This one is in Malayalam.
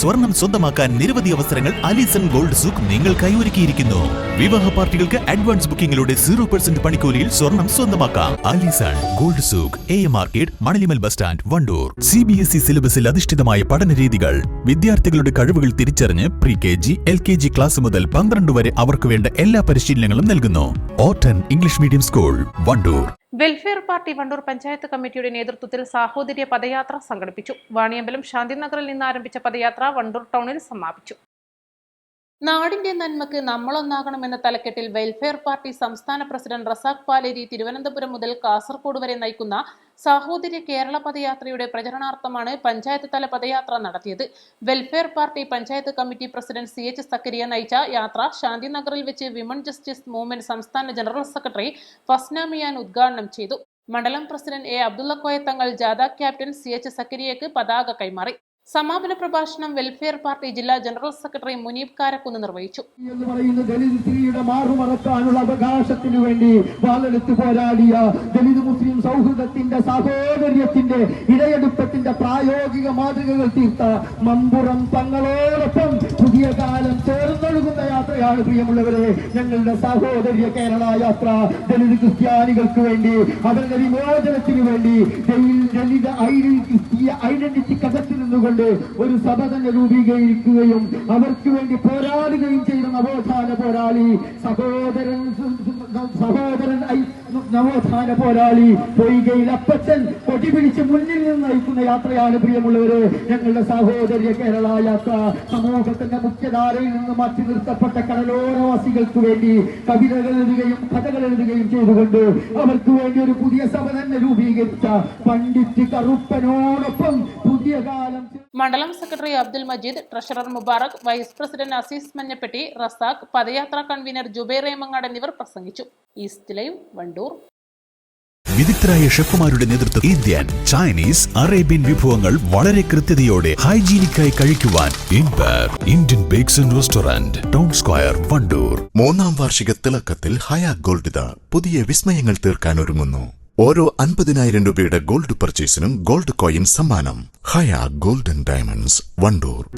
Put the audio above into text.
സ്വർണം സ്വന്തമാക്കാൻ നിരവധി അവസരങ്ങൾ അലിസൺ ഗോൾഡ് സൂക്ക് നിങ്ങൾക്കായി ഒരുക്കിയിരിക്കുന്നു വിവാഹ പാർട്ടികൾക്ക് അഡ്വാൻസ് ബുക്കിംഗിലൂടെ സീറോ പെർസെന്റ് പണിക്കൂലിയിൽ സ്വർണം സ്വന്തമാക്കാം. Alison gold souk a market Manalimal bus stand Wandoor. C B S E സിലബസിൽ അധിഷ്ഠിതമായ പഠന രീതികൾ. വിദ്യാർത്ഥികളുടെ കഴിവുകൾ തിരിച്ചറിഞ്ഞ് pre K G L K G class മുതൽ പന്ത്രണ്ട് വരെ അവർക്ക് വേണ്ട എല്ലാ പരിശീലനങ്ങളും നൽകുന്നു. ഓട്ടൻ English medium school Wandoor. Welfare party Wandoor panchayat കമ്മിറ്റിയുടെ നേതൃത്വത്തിൽ സാഹോദര്യ പദയാത്ര സംഘടിപ്പിച്ചു. വാണിയമ്പലം ശാന്തിനഗറിൽ നിന്ന് ആരംഭിച്ച പദയാത്ര വണ്ടൂർ ടൗണിൽ സമാപിച്ചു. നാടിന്റെ നന്മക്ക് നമ്മളൊന്നാകണമെന്ന തലക്കെട്ടിൽ വെൽഫെയർ പാർട്ടി സംസ്ഥാന പ്രസിഡന്റ് റസാഖ് പാലേരി തിരുവനന്തപുരം മുതൽ കാസർഗോഡ് വരെ നയിക്കുന്ന സാഹോദര്യ കേരള പദയാത്രയുടെ പ്രചരണാർത്ഥമാണ് പഞ്ചായത്ത് തല പദയാത്ര നടത്തിയത്. Welfare party panchayat committee president C H Zakariya നയിച്ച യാത്ര ശാന്തിനഗറിൽ വെച്ച് വിമൺ ജസ്റ്റിസ് മൂവ്മെന്റ് സംസ്ഥാന ജനറൽ സെക്രട്ടറി ഫസ്ന മിയാൻ ഉദ്ഘാടനം ചെയ്തു. മണ്ഡലം പ്രസിഡന്റ് എ അബ്ദുള്ള കോയ തങ്ങൾ ജാഥ ക്യാപ്റ്റൻ സി എച്ച് സക്കരിയക്ക് പതാക കൈമാറി. സമാപന പ്രഭാഷണം വെൽഫെയർ പാർട്ടി ജില്ലാ ജനറൽ സെക്രട്ടറി മുനീബ് കാരക്കുന്ന് നിർവഹിച്ചു. എന്ന് പറയുന്ന ദലിത് സ്ത്രീയുടെ മാറുമറക്കാനുള്ള അവകാശത്തിനു വേണ്ടി വാളെടുത്ത് പോരാടിയ ദലിത് മുസ്ലിം സൗഹൃദത്തിന്റെ സഹോദര്യത്തിന്റെ ഇടയെടുപ്പത്തിന്റെ പ്രായോഗിക മാതൃകകൾ തീർത്ത മമ്പുറം തങ്ങളോടൊപ്പം കാലം ചേർന്നൊഴുകുന്ന യാത്രയാണ് പ്രിയമുള്ളവരെ. ഞങ്ങളുടെ സഹോദരിയ കേരള യാത്ര ദലിത് ക്രിസ്ത്യാനികൾക്ക് വേണ്ടി അവരുടെ വിമോചനത്തിന് വേണ്ടി ദലിത് ഐഡന്റിറ്റി ഐഡന്റിറ്റിക്കകത്ത് നിന്നുകൊണ്ട് ഒരു സഭ തന്നെ രൂപീകരിക്കുകയും അവർക്ക് വേണ്ടി പോരാടുകയും ചെയ്ത നവോത്ഥാന പോരാളി സഹോദരൻ സഹോദരൻ ഐ നവോത്ഥാന പോരാളി പൊയ്കയിൽ അപ്പച്ചൻ കൊടി പിടിച്ച് മുന്നിൽ നിന്ന് നയിക്കുന്ന യാത്രയാണ് പ്രിയമുള്ളവര്. ഞങ്ങളുടെ സഹോദര്യ കേരള യാത്ര സമൂഹത്തിന്റെ മുഖ്യധാരയിൽ നിന്ന് മാറ്റി നിർത്തപ്പെട്ട കടലോരവാസികൾക്ക് വേണ്ടി കവിതകൾ എഴുതുകയും കഥകൾ എഴുതുകയും ചെയ്തുകൊണ്ട് അവർക്ക് വേണ്ടി ഒരു പുതിയ സഭ തന്നെ രൂപീകരിച്ച പണ്ഡിറ്റ് കറുപ്പനോടൊപ്പം മണ്ഡലം secretary Abdul Majeed treasurer Mubarak vice president Aziz Manjappetty Razak പദയാത്രാ convener Jubair Emangad എന്നിവർ പ്രസംഗിച്ചു. East live Wandoor. വിദഗ്ധരായ ഷെഫുമാരുടെ നേതൃത്വം ഇന്ത്യൻ ചൈനീസ് അറേബ്യൻ വിഭവങ്ങൾ വളരെ കൃത്യതയോടെ ഹൈജീനിക്കായി കഴിക്കുവാൻ Indian bakes and restaurant town square Wandoor. മൂന്നാം വാർഷിക തിളക്കത്തിൽ ഹയാ ഗോൾഡ് പുതിയ വിസ്മയങ്ങൾ തീർക്കാൻ ഒരുങ്ങുന്നു. ഓരോ അൻപതിനായിരം രൂപയുടെ ഗോൾഡ് പർച്ചേസിനും ഗോൾഡ് കോയിൻ സമ്മാനം. Haya golden diamonds Wandoor.